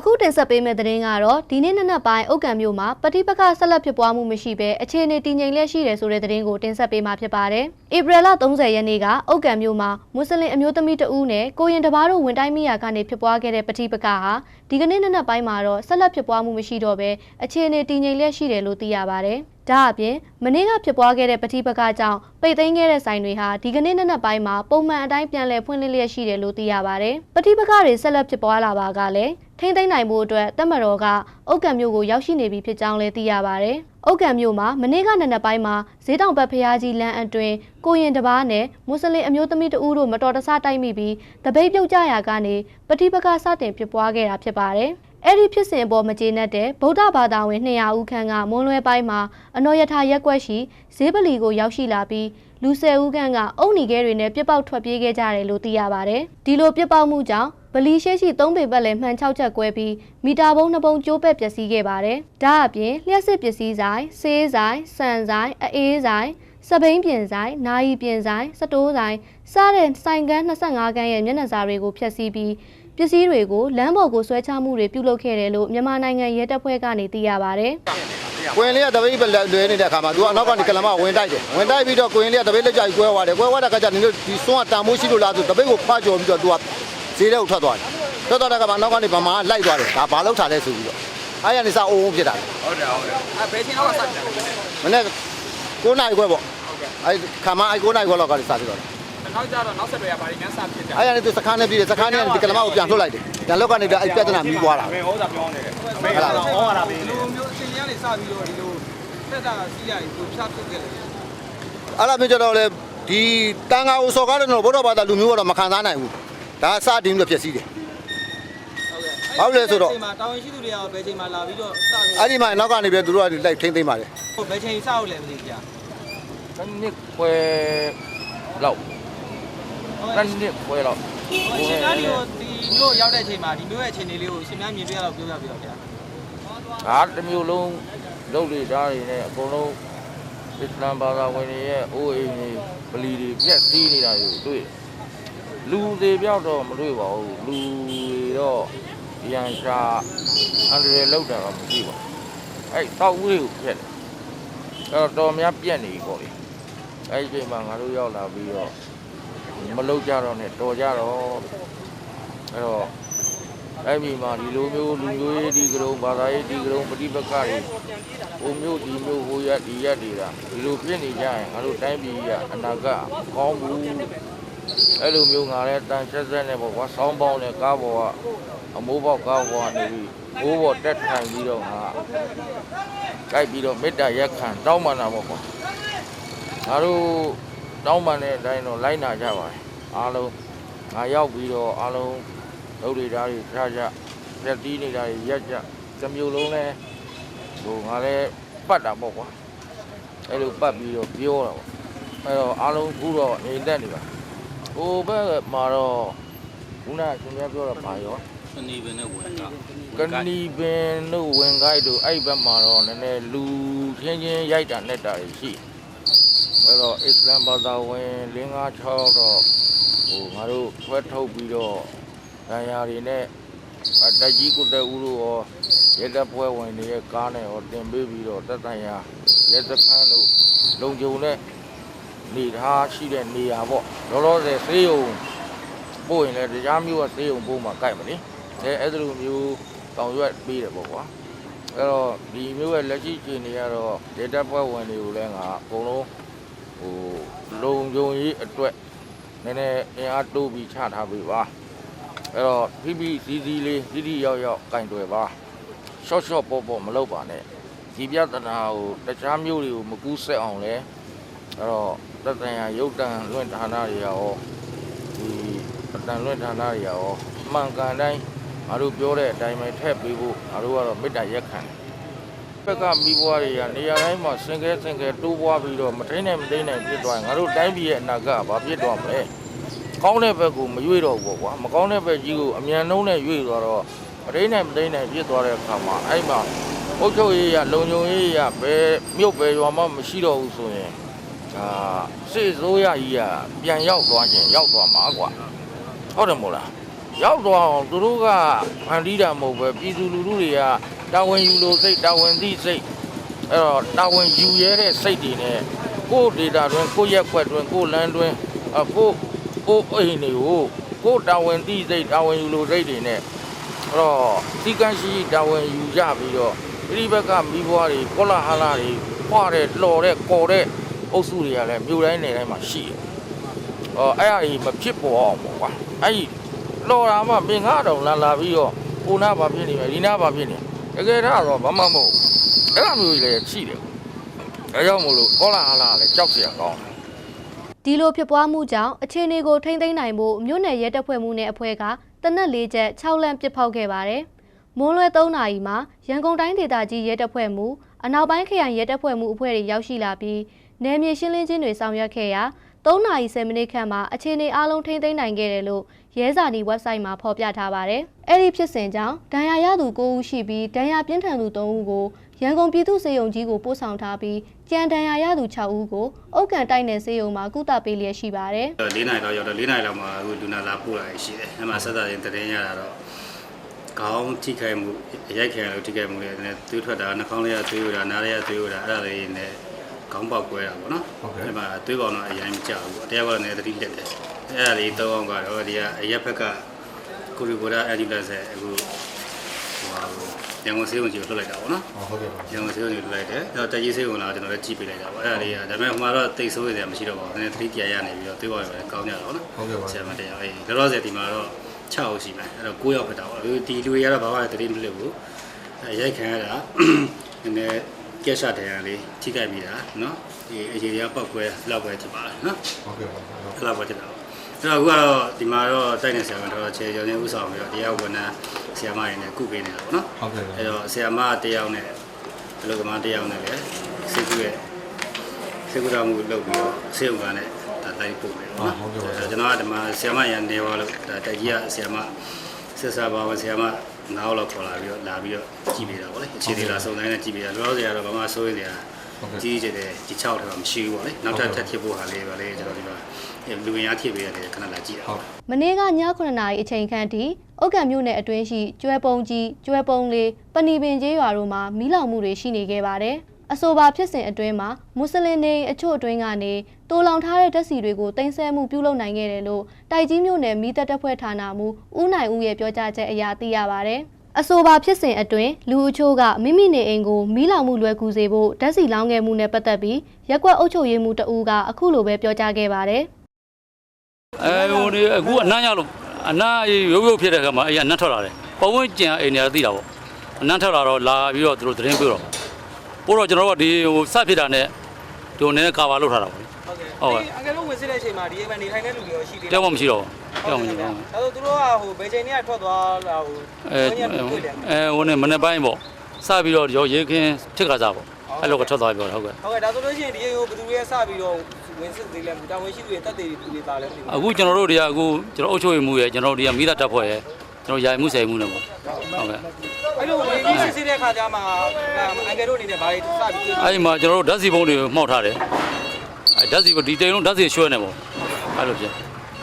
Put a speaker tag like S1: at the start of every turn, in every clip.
S1: အခုတင်ဆက်ပေးမယ့်သတင်းကတော့ဒီနေ့နက်နက်ပိုင်းအုတ်ကံမြို့မှာပဋိပက္ခဆက်လက်ဖြစ်ပွားမှုမရှိဘဲအခြေအနေတည်ငြိမ်လျက်ရှိတယ်ဆိုတဲ့သတင်းကိုတင်ဆက်ပေးမှာဖြစ်ပါတယ်။ဧပြီလ30ရက်နေ့ကအုတ်ကံမြို့မှာမွတ်စလင်အမျိုးသမီးတဦးနဲ့ကိုရင်တစ်ပါးတို့ဝင်တိုင်းမိရာကနေဖြစ်ပွားခဲ့တဲ့ပဋိပက္ခဟာဒီကနေ့နက်နက်ပိုင်းမှာတော့ဆက်လက်ဖြစ်ပွားမှုမရှိတော့ဘဲအခြေအနေတည်ငြိမ်လျက်ရှိတယ်လို့သိရပါတယ်။ဒါအပြင်မနေ့ကဖြစ်ပွားခဲ့တဲ့ပဋိပက္ခကြောင့်ပိတ်သိမ်းခဲ့တဲ့ဆိုင်တွေဟာဒီကနေ့နက်နက်ပိုင်းမှာပုံမှန်အတိုင်းပြန်လည်ဖွင့်လှစ်လျက်ရှိတယ်လို့သိရပါတယ်။ပဋိပက္ခတွေဆက်လက်ဖြစ်ပွားလာပါကလည်း ထိမ့်သိမ်းနိုင်မှုအတွက်တက်မတော်ကအုတ်ကံမျိုးကိုရောက်ရှိနေပြီဖြစ်ကြောင်းလည်းသိရပါတယ်။အုတ်ကံမျိုးမှာမနေ့ကနက်နက်ပိုင်းမှာဈေးတောင်ဘက်ဖျားကြီးလမ်းအတွင်းကိုရင်တစ်ပါးနဲ့မွတ်စလင်အမျိုးသမီးတဦးတို့မတော်တဆတိုက်မိပြီးတပိတ်ပြုတ်ကြရာကနေပဋိပက္ခစတင်ဖြစ်ပွားခဲ့တာဖြစ်ပါတယ်။အဲ့ဒီဖြစ်စဉ်အပေါ်မကျေနပ်တဲ့ဗုဒ္ဓဘာသာဝင်200ဦးခန့်ကမွန်လွဲပိုင်းမှာအနော်ရထာရက်ကွက်ရှိဈေးပလီကိုရောက်ရှိလာပြီးလူဆယ်ဦးခန့်ကအုံနီခဲတွေနဲ့ပြစ်ပေါက်ထွက်ပြေးခဲ့ကြတယ်လို့သိရပါတယ်။ဒီလိုပြစ်ပေါက်မှုကြောင့်ဗ လီရှိရှိ၃ပေပတ်လည်မှန်6ချက်ကွဲပြီးမီတာဘုံနှစ်ပုံကျိုးပဲ့ပျက်စီးခဲ့ပါတယ်။ဒါအပြင်လျှက်စစ်ပစ္စည်းဆိုင်၊ဆေးဆိုင်၊ဆန်ဆိုင်၊အေးဆိုင်စပိန်ပြင်ဆိုင်၊နာယီပြင်ဆိုင်၊စတိုးဆိုင်စတဲ့ဆိုင်ကန်း25ကန်းရဲ့မျက်နှာစာတွေကိုဖျက်ဆီးပြီးပစ္စည်းတွေကိုလမ်းပေါ်ကိုဆွဲချမှုတွေပြုလုပ်ခဲ့တယ်လို့မြန်မာနိုင်ငံရဲတပ်ဖွဲ့ကနေသိရပါတယ်။
S2: ကိုရင်လေးကတပိတ်ပဲလွဲနေတဲ့အခါမှာ तू အနောက်ကနေကလမဝင်တိုက်တယ်ဝင်တိုက်ပြီးတော့ကိုရင်လေးကတပိတ်လက်ကြကြီးကွဲသွားတယ်ကွဲသွားတဲ့အခါကျနင်တို့ဒီစွန်းကတန်မိုးရှိလို့လားဆိုတပိတ်ကိုခွာကျော်ပြီးတော့ तू က ဈေးထဲကိုထွက်သွားတယ်ထွက်သွားတဲ့အခါမှာအနောက်ကနေဗမာကလိုက်သွားတယ်ဒါဘာလို့ထားလဲဆိုပြီးတော့အားရနေစအုံးအုံးဖြစ်တာလေ
S3: ဟုတ်တယ်ဟုတ်တယ်အဲဘယ်ချင်းတော့စတယ်လဲ
S2: မနေ့9နိုင်ခွဲပေါ့အဲခါမအဲ9နိုင်ခွဲလောက်ကလေးစပြီးတော့
S3: နောက်ကြတော့နောက်ဆက်တွေကဘာတွေများစဖြစ်ကြ
S2: အားရနေ तू စခန်းနဲ့ပြည်တယ်စခန်းနဲ့ဒီကလမကိုပြန်ထုတ်လိုက်တယ်ပြန်လောက်ကနေပြီးအဲပြဿနာမီးပွားတာ
S3: အမေဩဇာပြောနေတယ်အမေ
S2: ဟုတ်လား
S3: ဩဇာပေး
S4: ဒီ
S3: နေ
S4: လိုမျိုးအချိန်ကြီးကနေစပြီးတော့ဒီလိုဖက်တာစီးရည်ကိုဖြတ်ဖြစ်ခဲ့တယ်
S2: အဲ့လိုမျိုးကြတော့လေဒီတန်ဃာဦးစော်ကားတဲ့တော့ဘုရားဘာသာလူမျိုးကတော့မခံစားနိုင်ဘူး ဒါစတင်ပြီးတော့ဖြစ်စည်းတယ်
S4: ဟုတ်ကဲ့
S2: ဟုတ်လဲဆိုတော့
S4: ဒီချိန်မှာတာဝန်ရှိသူတွေကဘယ်ချိန်မှာလာပြီးတော့စပြီး
S2: အဲ့ဒီမှာနောက်ကနေပြီးသူတို့ကလိုက်ထိမ့်သိမ့်ပါတယ်
S4: ဘယ်ချိန်စအောင်လဲမသိကြ
S5: တနစ်ခွဲလောက်တနစ်ခွဲလောက်
S4: အရှင်သားဒီကိုဒီမျိုးရောက်တဲ့အချိန်မှာဒီမျိုးရဲ့အခြေအနေလေးကိုရှင်များမြင်တွေ့ရတော့ပြောပြပြတော့ဗျာ
S5: ငါတစ်မျိုးလုံးလုပ်လေသားတွေနဲ့အကုန်လုံးအစ္စလာမ်ဘာသာဝင်တွေရဲ့အိုးအိမ်တွေဗလီတွေပြက်စီးနေတာကိုတွေ့တယ် လူသေးပြောက်တော့မတွေ့ပါဘူးလူတွေတော့ရန်ရှာအန်ဒရယ်လောက်တာကမရှိပါဘူးအဲ့တောက်ဦးတွေကိုဖျက်တယ်အဲ့တော့တော်များပြက်နေပြီပေါ့လေအဲ့ဒီအချိန်မှာငါတို့ရောက်လာပြီးတော့မလောက်ကြတော့နဲ့တော်ကြတော့အဲ့တော့အဲ့ဒီမှာဒီလိုမျိုးလူမျိုးရေးဒီကရုံဘာသာရေးဒီကရုံပฏิပက္ခတွေဟိုမျိုးဒီမျိုးဟိုရက်ဒီရက်တွေကဒီလိုဖြစ်နေကြရင်ငါတို့တိုင်းပြည်ကအနာဂတ်ကောင်းဘူး အဲ့လိုမျိုးငါလည်းတန်ဆက်ဆက်နဲ့ပေါ့ကွာစောင်းပေါင်းနဲ့ကားပေါ်ကအမိုးပေါက်ကားပေါ်ကနေပြီးဘိုးပေါ်တက်ထိုင်ပြီးတော့ငါကြိုက်ပြီးတော့မေတ္တာရက်ခံတောင်းပန်တာပေါ့ကွာငါတို့တောင်းပန်တဲ့အတိုင်းတော့လိုက်နာကြပါတယ်အားလုံးငါရောက်ပြီးတော့အားလုံးလုပ်တွေဓာတ်တွေထားကြရက်တီးနေတာတွေရက်ကြတစ်မျိုးလုံးလဲဟိုငါလဲပတ်တာပေါ့ကွာအဲ့လိုပတ်ပြီးတော့ပြောတာပေါ့အဲ့တော့အားလုံးခုတော့နေတက်နေပါ ဟိုဘက်မှာတော့ခုနကရှင်ပြပြောတာပါရော
S4: စနေပင်နဲ့ဝင်တာ
S5: ကနီပင်တို့ဝင်ခိုက်တို့အဲ့ဘက်မှာတော့နည်းနည်းလူချင်းချင်းရိုက်တာနဲ့တာတွေရှိအဲ့တော့အစ္စလမ်ဘာသာဝင်5 6တော့ဟိုငါတို့ခွဲထုတ်ပြီးတော့ဒဏ်ရာတွေနဲ့အတက်ကြီးကုတဲ့ဦးတို့ရောရဲတပ်ဖွဲ့ဝင်တွေရဲ့ကားနဲ့ရောတင်ပေးပြီးတော့တက်တန်ရာရဲစခန်းတို့လုံခြုံတဲ့ နေထားရှိတဲ့နေရာပေါ့လောလောဆယ်ဆေးရုံပို့ရင်လည်းတရားမျိုးကဆေးရုံပို့မှာကြိုက်မလဲအဲအဲ့ဒီလိုမျိုးတောင်ရွက်ပေးတယ်ပေါ့ကွာအဲ့တော့ဒီမျိုးရဲ့လက်ရှိခြေနေရတော့ရဲတပ်ဖွဲ့ဝင်တွေကိုလည်းငါအကုန်လုံးဟိုလုံခြုံရေးအတွက်နည်းနည်းအင်အားတိုးပြီးချထားပေးပါအဲ့တော့ဖိဖိစီစီလေးစီစီရောက်ရောက်ကင်တွယ်ပါရှော့ရှော့ပေါ့ပေါ့မလုပ်ပါနဲ့ဒီပြဿနာကိုတခြားမျိုးတွေကိုမကူးဆက်အောင်လဲ အဲ့တော့တတန်ရရုပ်တံလွင့်ဌာနတွေရောဒီတတန်လွင့်ဌာနတွေရောအမှန်ကန်တိုင်းငါတို့ပြောတဲ့အတိုင်းပဲထည့်ပေးဖို့ငါတို့ကတော့မေတ္တာရက်ခံတယ်ဘက်ကမိဘွားတွေကနေရာတိုင်းမှာစင်ကဲစင်ကဲတိုးပွားပြီးတော့မထိန်နိုင်မသိနိုင်ဖြစ်သွားရင်ငါတို့တိုင်းပြည်ရဲ့အနာဂတ်ကဘာဖြစ်သွားမလဲကောင်းတဲ့ဘက်ကိုမရွေ့တော့ဘူးပေါ့ကွာမကောင်းတဲ့ဘက်ကြီးကိုအမြန်နှုံးနဲ့ရွေ့သွားတော့မတိန်နိုင်မတိန်နိုင်ပြစ်သွားတဲ့အခါမှာအဲ့မှာအုတ်ချုပ်ရေးရလုံခြုံရေးရဘယ်မြို့ပဲရွာမှမရှိတော့ဘူးဆိုရင် အာစစ်စိုးရကြီးကပြန်ရောက်သွားခြင်းရောက်သွားမှာကွာဟုတ်တယ်မို့လားရောက်တော့အောင်သူတို့ကဖန်တီးတာမဟုတ်ပဲပြည်သူလူထုတွေကတာဝန်ယူလို့စိတ်တာဝန်သိစိတ်အဲ့တော့တာဝန်ယူရဲတဲ့စိတ်တွေနဲ့ကိုယ့်ဒေတာတွင်ကိုယ့်ရက်ွက်တွင်ကိုယ့်လမ်းတွင်အကိုယ့်ကိုယ့်အိမ်တွေကိုကိုယ့်တာဝန်သိစိတ်တာဝန်ယူလို့စိတ်တွေနဲ့အဲ့တော့စီကံရှိရှိတာဝန်ယူကြပြီးတော့ပြိဘက်ကမိဘွားတွေကောလာဟလာတွေဖွာတဲ့လှော်တဲ့ကော်တဲ့ အုပ်စုတွေကလည်းမြို့တိုင်းနယ်တိုင်းမှာရှိတယ်။အော်အဲ့အရာမဖြစ်ပေါ်အောင်ပေါ့ကွာ။အဲ့ဒီလော်တာမှမင်းငါတောင်လာလာပြီးတော့ကိုနာဘာဖြစ်နေလဲဒီနာဘာဖြစ်နေလဲတကယ်တော့ဘာမှမဟုတ်။အဲ့လိုမျိုးကြီးလည်းရှိတယ်။ဒါကြောင့်မို့လို့ကောလာဟလာလည်းကြောက်စရာကောင်းတယ်။
S1: ဒီလိုဖြစ်ပွားမှုကြောင့်အခြေအနေကိုထိမ့်သိမ်းနိုင်ဖို့မြို့နယ်ရဲတပ်ဖွဲ့မှုနဲ့အဖွဲ့ကတနက်၄ချက်6လမ်းပစ်ဖောက်ခဲ့ပါတယ်။မွန်းလွဲ3နာရီမှာရန်ကုန်တိုင်းဒေသကြီးရဲတပ်ဖွဲ့မှုအနောက်ပိုင်းခရိုင်ရဲတပ်ဖွဲ့မှုအဖွဲ့တွေရောက်ရှိလာပြီး နယ်မြေရှင်းလင်းခြင်းတွေဆောင်ရွက်ခဲ့ရာ3နာရီ10မိနစ်ခန့်မှာအခြေအနေအလုံးထိမ့်သိမ်းနိုင်ခဲ့တယ်လို့ရဲစာနီ website မှာဖော်ပြထားပါတယ်။အဲ့ဒီဖြစ်စဉ်ကြောင့်ဒဏ်ရာရသူ9ဦးရှိပြီးဒဏ်ရာပြင်းထန်သူ3ဦးကိုရန်ကုန်ပြည်သူ့စေယုံကြီးကိုပို့ဆောင်ထားပြီးကြံဒဏ်ရာရသူ6ဦးကိုအုတ်ကန်တိုက်နယ်စေယုံမှာကုသပေးလျက်ရှိပါတယ်
S6: ၄နိုင်လောက်ရောက်တော့၄နိုင်လောက်မှာအခုလူနာလာပို့လာရရှိတယ်။အဲ့မှာဆက်သက်ရင်တရင်ရတာတော့ခေါင်းထိခိုက်မှုအရိုက်ခံရလို့ထိခိုက်မှုတွေနဲ့သွေးထွက်တာနှာခေါင်းလေးကသွေးရတာနားလေးကသွေးရတာအဲ့ဒါလေးနဲ့ ခေါင်းပေါက်ကွဲတာပေါ့နော်။ဟုတ်ကဲ့။အဲ့မှာသွေးပေါင်တော့အရင်မကြဘူးပေါ့။တရားကတော့လည်းသတိတက်တယ်။အဲ့ဒါလေးတော့အောင်ကတော့ဒီကအရက်ဘက်ကကိုရီကိုရာအဂျူလက်ဆက်အခုဟိုဟာရန်ကုန်စေးုံကြီးကိုလွှတ်လိုက်တာပေါ့နော်။
S2: ဟုတ်ကဲ့ပါ
S6: ရန်ကုန်စေးုံကြီးလွှတ်လိုက်တယ်။အဲ့တော့တက်ကြီးစေးုံလာကျွန်တော်လည်းကြည့်ပေးလိုက်တာပေါ့။အဲ့ဒါလေးကဒါပေမဲ့ဟိုမှာတော့တိတ်ဆိုးရတယ်မရှိတော့ပါဘူး။နည်းနည်းသတိကြရနေပြီးတော့သွေးပေါင်လည်းကောင်းကြတာပေါ့နော်။
S2: ဟုတ်ကဲ့ပါ
S6: ဆရာမတရားအေးလောလောဆယ်ဒီမှာတော့6အောင်ရှိမယ်အဲ့တော့9ရောက်ဖြစ်တာပေါ့ဒီဒီလူတွေကတော့ဘာမှတတိမလွတ်ဘူးအဲရိုက်ခံရတာနည်းနည်း ကက်ရှတ်တယ်လေးထိခိုက်မိတာเนาะဒီအခြေတွေကပောက်ကွဲလောက်ပဲဖြစ်ပါတယ်เนาะ
S2: ဟုတ်ကဲ့ပါ
S6: အဲ့လောက်ပဲဖြစ်တာပေါ့အဲ့တော့အခုကတော့ဒီမှာတော့တိုက်နေဆရာမတော်ခြေကျော်နေဥဆောင်ပြီးတော့တရားဝန်ထမ်းဆရာမတွေနဲ့ကုပေးနေတာပေါ့เนาะ
S2: ဟုတ်ကဲ့ပါ
S6: အဲ့တော့ဆရာမတယောက်နဲ့အလုပ်သမားတယောက်နဲ့လည်းစိတ်ကူးရဲ့စိတ်ကူးတော်မှုလုပ်ပြီးတော့ဆေးရုံကနဲ့ဒါလိုက်ပို့မယ်ပေါ့နော်အဲ့ကျွန်တော်ကဒီမှာဆရာမရန်နေပါလို့ဒါတကြီးကဆရာမဆက်စားပါဝင်ဆရာမ နားလောက်ခေါ်လာပြီးတော့လာပြီးတော့ကြည့်ပေးတာပေါ့လေအခြေသေးလားစုံတိုင်းနဲ့ကြည့်ပေးတာလောလောဆယ်ကတော့ဘာမှစိုးရိမ်စရာကြီးကြည့်တယ်ဒီ6ထဲမှာမရှိဘူးပေါ့လေနောက်ထပ်ထပ်ဖြစ်ဖို့ဟာလေးပါလေကျွန်တော်ဒီမှာလူဝင်ရဖြစ်ပေးရတယ်ခဏလာကြည့်တာပေါ့။
S1: မနေ့ကည9နာရီအချိန်ခန့်ထိအုတ်ကံမြို့နယ်အတွင်းရှိကျွဲပုံကြီးကျွဲပုံလေးပဏီပင်ကျေးရွာတို့မှာမီးလောင်မှုတွေရှိနေခဲ့ပါတယ်။ အဆိုပါဖြစ်စဉ်အတွင်းမှာမွတ်စလင်တွေအချို့အတွင်းကနေတိုးလောင်ထားတဲ့ဓာတ်စီတွေကိုတင်ဆက်မှုပြုလုပ်နိုင်ခဲ့တယ်လို့တိုက်ကြီးမြို့နယ်မီးတပ်တပ်ဖွဲ့ဌာနမှူးဦးနိုင်ဦးရဲ့ပြောကြားချက်အရသိရပါတယ်။အဆိုပါဖြစ်စဉ်အတွင်းလူအချို့ကမိမိနေအိမ်ကိုမီးလောင်မှုလွယ်ကူစေဖို့ဓာတ်စီလောင်းခဲ့မှုနဲ့ပတ်သက်ပြီးရက်ကွက်အုပ်ချုပ်ရေးမှူးတအူးကအခုလိုပဲပြောကြားခဲ့ပါတယ်။
S7: အဲဟိုဒီအခုအနမ်းရလို့အနမ်းရုပ်ရုပ်ဖြစ်တဲ့ခါမှာအဲ့ရနတ်ထွက်လာတယ်ပုံဝင်ကျန်အိမ်နေရာသိတာပေါ့အနမ်းထွက်လာတော့လာပြီးတော့သူတို့သတင်းပြောတော့ ပို့တော့ကျွန်တော်တို့ကဒီဟိုစဖြစ်တာနဲ့ဒီနည်းနည်းကာဗာလုပ်ထားတာပေါ့
S4: ဟုတ်ကဲ့အကယ်လို့ဝင်စစ်တဲ့အချိန်မှာဒီအိမ်မှာနေထိုင်တဲ့လူတွေရောရှိသေး
S7: တယောက်မှမရှိတော့ဘူးတယောက်မှမရှိတော့ဘူး
S4: ဒါဆိုသူတို့ကဟိုဘယ်ချိန်တည်းကထွက်သွားလာဟို
S7: အဲ
S4: ဘယ်ညတွေ့တယ်
S7: အဲဟိုနဲ့မနေ့ပိုင်းပေါ့စပြီးတော့ရောရေခင်းထစ်ခါစားပေါ့အဲ့လိုကထွက်သွားပြောတာဟုတ်ကဲ့
S4: ဟုတ်ကဲ့ဒါဆိုလို့ရှိရင်ဒီအိမ်ကိုဘယ်သူတွေကစပြီးတော့ဝင်စစ်သေးလဲတာဝန်ရှိသူတွေတက်သေးသူတွေပါလဲမသိဘူး
S7: အခုကျွန်တော်တို့တွေကအခုကျွန်တော်အုပ်ချုပ်ရေးမှုရယ်ကျွန်တော်တို့တွေကမိသားတပ်ဖွဲ့ရယ် ကျွန်တော်ယာယီမှုဆိုင်မှုနဲ့ပေါ့ဟုတ်ကဲ့
S4: အဲ့လိုဝင်ပြီးစစ်စစ်တဲ့ခါကျမှအင်္ဂယ်တို့အနေနဲ့ဘာတွေစပြီးတွေ့
S7: အဲ့ဒီမှာကျွန်တော်တို့ဓာတ်စီပုံတွေမှောက်ထားတယ်အဲဓာတ်စီဒီတိန်လုံးဓာတ်စီရွှဲနေပေါ့အဲ့လိုဖြစ်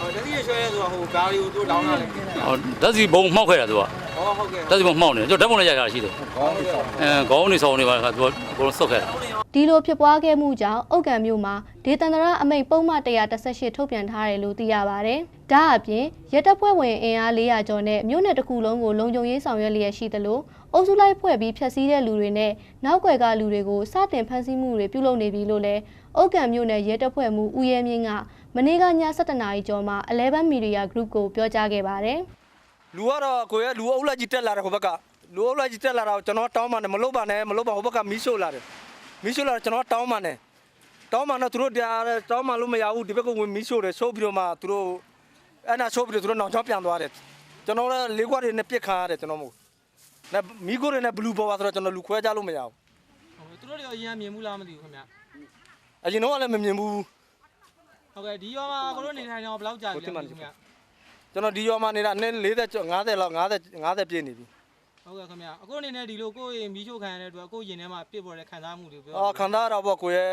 S4: ဟိုတတိယရွှဲရဲဆိုတာဟိုကားတွေကိုသူလောင်းလာတယ်
S7: ဟောဓာတ်စီဘုံမှောက်ခဲ့တာသူက
S4: ဟောဟုတ်ကဲ့
S7: ဓာတ်စီဘုံမှောက်နေတယ်ကျွန်တော်ဓာတ်ပုံလည်းရိုက်ထားတာရှိတယ်အဲခေါင်းနေဆောင်နေပါခါသူကဘုံဆုတ်ခဲ့တာ
S1: ဒီလိုဖြစ်ပွားခဲ့မှုကြောင့်အုတ်ကံမြို့မှာဒေသန္တရအမိန့်ပုံမှန်118ထုတ်ပြန်ထားတယ်လို့သိရပါဗျ။ဒါအပြင်ရဲတပ်ဖွဲ့ဝင်အင်အား400ကျော်နဲ့မြို့နယ်တစ်ခုလုံးကိုလုံခြုံရေးဆောင်ရွက်လျက်ရှိသလိုအုပ်စုလိုက်ဖွဲ့ပြီးဖျက်ဆီးတဲ့လူတွေနဲ့နောက်ွယ်ကလူတွေကိုစတင်ဖမ်းဆီးမှုတွေပြုလုပ်နေပြီလို့လည်းအုတ်ကံမြို့နယ်ရဲတပ်ဖွဲ့မှူးဦးရဲမြင့်ကမနေ့ကည7:00နာရီကျော်မှာ11 Media Group ကိုပြောကြားခဲ့ပါတယ်။
S8: လူကတော့ကိုယ်ရဲ့လူအုပ်လိုက်ကြီးတက်လာတယ်ဟိုဘက်ကလူအုပ်လိုက်ကြီးတက်လာတော့ကျွန်တော်တောင်းပန်တယ်မလုပ်ပါနဲ့မလုပ်ပါဟိုဘက်ကမီးရှို့လာတယ် မီးရှို့လာတော့ကျွန်တော်တောင်းပန်တယ်တောင်းပန်တော့သူတို့တရားတောင်းပန်လို့မရဘူးဒီဘက်ကဝင်မီးရှို့တယ်ရှို့ပြီးတော့မှသူတို့အဲ့နာရှို့ပြီးတော့သူတို့နောင်ချောင်းပြန်သွားတယ်ကျွန်တော်လည်းလေးခွက်တွေနဲ့ပြစ်ခါရတယ်ကျွန်တော်မို့နဲ့မီးကိုတွေနဲ့ဘလူးပေါ်ပါဆိုတော့ကျွန်တော်လူခွဲကြလို့မရဘူး
S4: သူတို့တွေရောအရင်မြင်မှုလားမသိဘူးခင်ဗျ
S8: အရင်တော့လည်းမမြင်ဘူး
S4: ဟုတ်ကဲ့ဒီရောမှာကိုတို့နေထိုင်တော့ဘယ်လောက်ကြာပြီလဲခင်ဗျ
S8: ကျွန်တော်ဒီရွာမှာနေတာနည်း40ကျော်50လောက်50 50ပြည့်နေပြီ
S4: ဟုတ်ကဲ့ခင်ဗျအခုအနေနဲ့ဒီလိုကိုယ့်ရင်မီးရှို့ခံရတဲ့အတွက်ကိုယ့်ရင်ထဲမှာပြစ်ပေါ်တဲ့ခံစားမှုတွေပြော
S8: အော်ခံစားရတော့ပေါ့ကိုရဲ့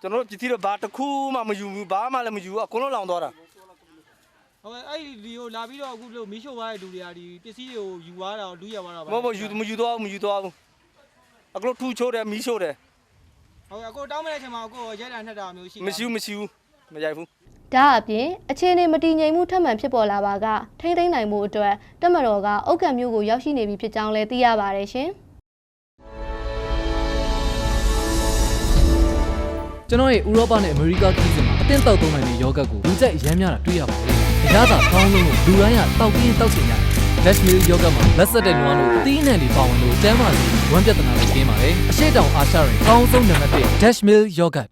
S8: ကျွန်တော်တို့ပြည်တီတော့ဘာတစ်ခုမှမယူဘူးဘာမှလည်းမယူဘူးအကုန်လုံးလောင်သွားတာ
S4: ဟုတ်ကဲ့အဲ့ဒီကိုလာပြီးတော့အခုလို့မီးရှို့သွားတဲ့လူတွေကဒီပစ္စည်းတွေကိုယူသွားတာလူရသွားတာ
S8: မဟုတ်ဘူးယူမယူသွားဘူးမယူသွားဘူးအခုထူချိုးတယ်မီးရှို့တယ်
S4: ဟုတ်ကဲ့ကိုတောင်းမဲ့တဲ့အချိန်မှာကိုရဲတာနှက်တာမျိုးရှိ
S8: မရှိဘူးမရှိဘူးမရိုက်ဘူး
S1: ဒါအပြင်အခြေအနေမတည်ငြိမ်မှုထပ်မံဖြစ်ပေါ်လာပါကထိမ့်သိမ်းနိုင်မှုအတွက်တက်မတော်ကအုတ်ကံမျိုးကိုရောက်ရှိနေပြီဖြစ်ကြောင်းလည်းသိရပါတယ်ရှင်။
S9: ကျွန်တော်ရဲ့ဥရောပနဲ့အမေရိကခီးစဉ်မှာအတင်းတောက်သုံးနိုင်တဲ့ယောဂတ်ကိုလူကြိုက်ရမ်းများတာတွေ့ရပါတယ်။အရသာကောင်းလုံးကိုလူတိုင်းကတောက်ပြင်းတောက်ချင်ကြတယ်။ Dash Meal Yoga မှာလက်ဆက်တဲ့နွားလို့အသီးအနှံတွေပါဝင်လို့တမ်းပါစီဝမ်းပြဿနာတွေကင်းပါတယ်။အရှိတောင်အာရှရင်အကောင်းဆုံးနံပါတ်1 Dash Meal Yoga